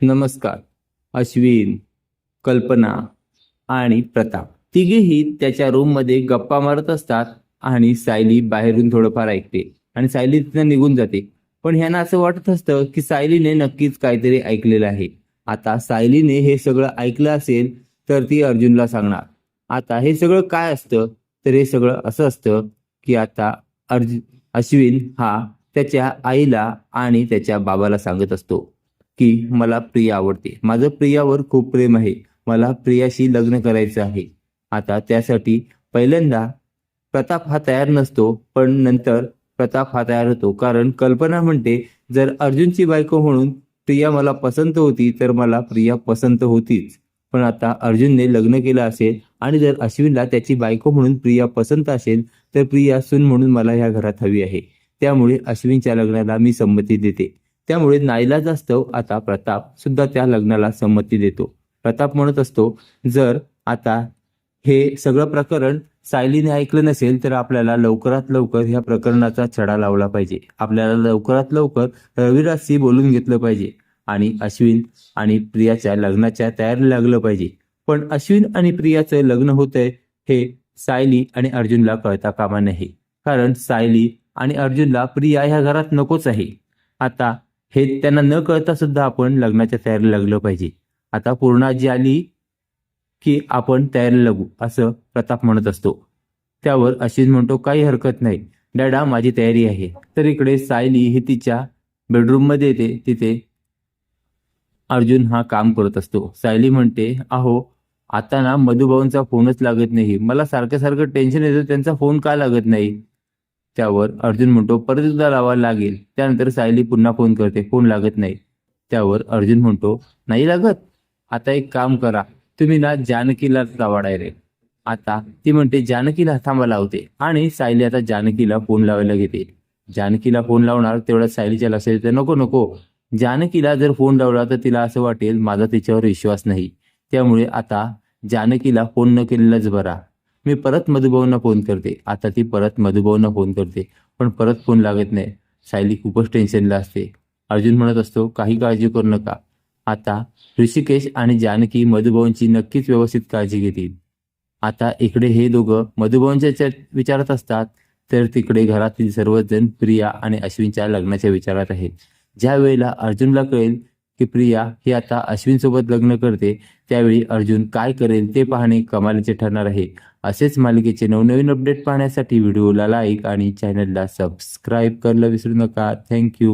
नमस्कार. अश्विन कल्पना आणि प्रताप. तिघेही त्याच्या रूममध्ये गप्पा मारत असतात आणि सायली बाहेरून थोडंफार ऐकते आणि सायली तिथं निघून जाते. पण ह्यांना असं वाटत असतं की सायलीने नक्कीच काहीतरी ऐकलेलं आहे. आता सायलीने हे सगळं ऐकलं असेल तर ती अर्जुनला सांगणार आता हे सगळं काय असतं? तर हे सगळं असं असतं की आता अर्जुन अश्विन हा त्याच्या आईला आणि त्याच्या बाबाला सांगत असतो. की मला प्रिया आवडते. माझं प्रियावर खूप प्रेम आहे. मला प्रियाशी लग्न करायचं आहे. आता त्यासाठी पहिल्यांदा प्रताप हा तयार नसतो पण नंतर प्रताप हा तयार होतो. कारण कल्पना म्हणते जर अर्जुनची बायको म्हणून प्रिया मला पसंत होती तर मला प्रिया पसंत होतीच. पण आता अर्जुनने लग्न केलं असेल आणि जर अश्विनला त्याची बायको म्हणून प्रिया पसंत असेल तर प्रिया सून म्हणून मला या घरात हवी आहे. त्यामुळे अश्विनच्या लग्नाला मी संमती देते. त्यामुळे नाईलाज असतो. आता प्रताप सुद्धा त्या लग्नाला संमती देतो. प्रताप म्हणत असतो जर आता हे सगळं प्रकरण सायलीने ऐकलं नसेल तर आपल्याला लवकरात लवकर ह्या प्रकरणाचा छडा लावला पाहिजे. आपल्याला लवकरात लवकर रविराजशी बोलून घेतलं पाहिजे आणि अश्विन आणि प्रियाच्या लग्नाच्या तयारी लागलं पाहिजे. पण अश्विन आणि प्रियाचं लग्न होतंय हे सायली आणि अर्जुनला कळता कामा नाही कारण सायली आणि अर्जुनला प्रिया ह्या घरात नकोच आहे. आता हे त्यांना न कळता सुद्धा आपण लग्नाच्या तयारी लागलं पाहिजे. आता पूर्णाजी आली की आपण तयारी लागू असं प्रताप म्हणत असतो. त्यावर अशीच म्हणतो काही हरकत नाही. डॅडा माझी तयारी आहे. तर इकडे सायली ही तिच्या बेडरूममध्ये येते. तिथे अर्जुन हा काम करत असतो. सायली म्हणते अहो आता ना मधुभाऊंचा फोनच लागत नाही. मला सारखं सारखं टेन्शन येतं. त्यांचा फोन का लागत नाही? त्यावर अर्जुन म्हणतो परत एकदा लावायला लागेल. त्यानंतर सायली पुन्हा फोन करते फोन लागत नाही. त्यावर अर्जुन म्हणतो नाही लागत. आता एक काम करा. तुम्ही ना जानकीला लावा डायरेक्ट आता ती म्हणते जानकीला थांबा लावते. आणि सायली आता जानकीला फोन लावायला घेते. जानकीला फोन लावणार तेवढ्या सायलीच्या लक्षात येते नको नको. जानकीला जर फोन लावला तर तिला असं वाटेल माझा तिच्यावर विश्वास नाही. त्यामुळे आता जानकीला फोन न केलेलाच बरा. मी परत मधुभाऊंना फोन करते. आता ती परत मधुभाऊंना फोन करते. पण परत फोन लागत नाही. सायली खूपच टेन्शनला असते. अर्जुन म्हणत असतो काही काळजी करू नका. आता ऋषिकेश आणि जानकी मधुभाऊंची नक्कीच व्यवस्थित काळजी घेतील. आता इकडे हे दोघं मधुभाऊंच्या विचारात असतात तर तिकडे घरातील सर्वजण प्रिया आणि अश्विनच्या लग्नाच्या विचारात आहेत. ज्या वेळेला अर्जुनला कळेल की प्रिया ही आता अश्विन सोबत लग्न करते त्यावेळी अर्जुन काय करेल ते पाहणे कमालीचे ठरणार आहे. असेच मालिकेचे नवनवीन अपडेट पाहण्यासाठी व्हिडिओला लाईक आणि चॅनलला सबस्क्राईब करायला विसरू नका. थँक्यू